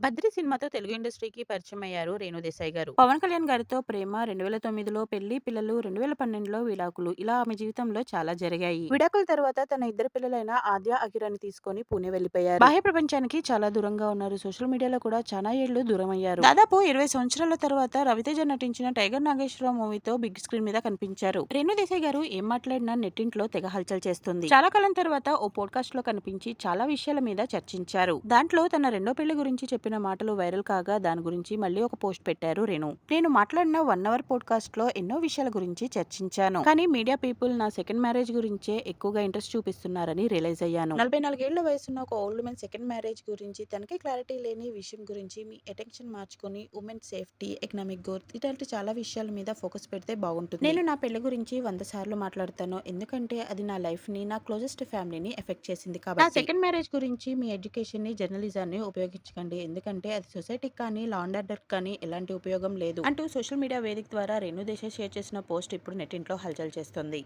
బద్రి సినిమాతో తెలుగు ఇండస్ట్రీకి పరిచయం అయ్యారు రేణు దేశాయ్ గారు. పవన్ కళ్యాణ్ గారితో ప్రేమ, 2009లో పెళ్ళి, పిల్లలు, 2012లో విడాకులు ఇలా ఆమె జీవితంలో చాలా జరిగాయి. విడాకుల తర్వాత తన ఇద్దరు పిల్లలైన ఆద్య, అఖిరాని తీసుకొని పూణె వెళ్ళిపోయారు. బాహ్య ప్రపంచానికి చాలా దూరంగా ఉన్నారు. సోషల్ మీడియాలో కూడా చాలా ఏళ్ళు దూరమయ్యారు. దాదాపు ఇరవై సంవత్సరాల తర్వాత రవితేజ నటించిన టైగర్ నాగేశ్వరరావు మూవీతో బిగ్ స్క్రీన్ మీద కనిపించారు. రేణు దేశాయ్ గారు ఏం మాట్లాడినా నెట్టింట్లో తెగ హల్చల్ చేస్తుంది. చాలా కాలం తర్వాత ఓ పోడ్కాస్ట్లో కనిపించి చాలా విషయాల మీద చర్చించారు. దాంట్లో తన రెండో పెళ్ళి గురించి చెప్పిన మాటలు వైరల్ కాగా దాని గురించి మళ్ళీ ఒక పోస్ట్ పెట్టారు రేణు. నేను మాట్లాడిన వన్ అవర్ పోడ్కాస్ట్లో ఎన్నో విషయాల గురించి చర్చించాను. కానీ మీడియా పీపుల్ నా సెకండ్ మ్యారేజ్ గురించే ఎక్కువగా ఇంట్రెస్ట్ చూపిస్తున్నారని రియలైజ్ అయ్యాను. నలభై నాలుగేళ్ళ వయసున్న ఒక ఓల్డ్ మెన్ సెకండ్ మ్యారేజ్ గురించి తనకి క్లారిటీ లేని విషయం గురించి మీ అటెన్షన్ మార్చుకుని ఉమెన్ సేఫ్టీ, ఎకనామిక్ గ్రోత్ ఇలాంటి చాలా విషయాల మీద ఫోకస్ పెడితే బాగుంటుంది. నేను నా పెళ్ళి గురించి వంద సార్లు మాట్లాడతాను. ఎందుకంటే అది నా లైఫ్ని నా క్లోజెస్ట్ ఫ్యామిలీని ఎఫెక్ట్ చేసింది కాబట్టి. సెకండ్ మ్యారేజ్ గురించి మీ ఎడ్యుకేషన్ని జర్నలిజాన్ని ఉపయోగించకండి. ఎందుకంటే అది సొసైటీకి కానీ లాండర్ కానీ ఎలాంటి ఉపయోగం లేదు అంటూ సోషల్ మీడియా వేదిక ద్వారా రేణు దేశాయ్ షేర్ చేసిన పోస్ట్ ఇప్పుడు నెట్టింట్లో హల్చల్ చేస్తుంది.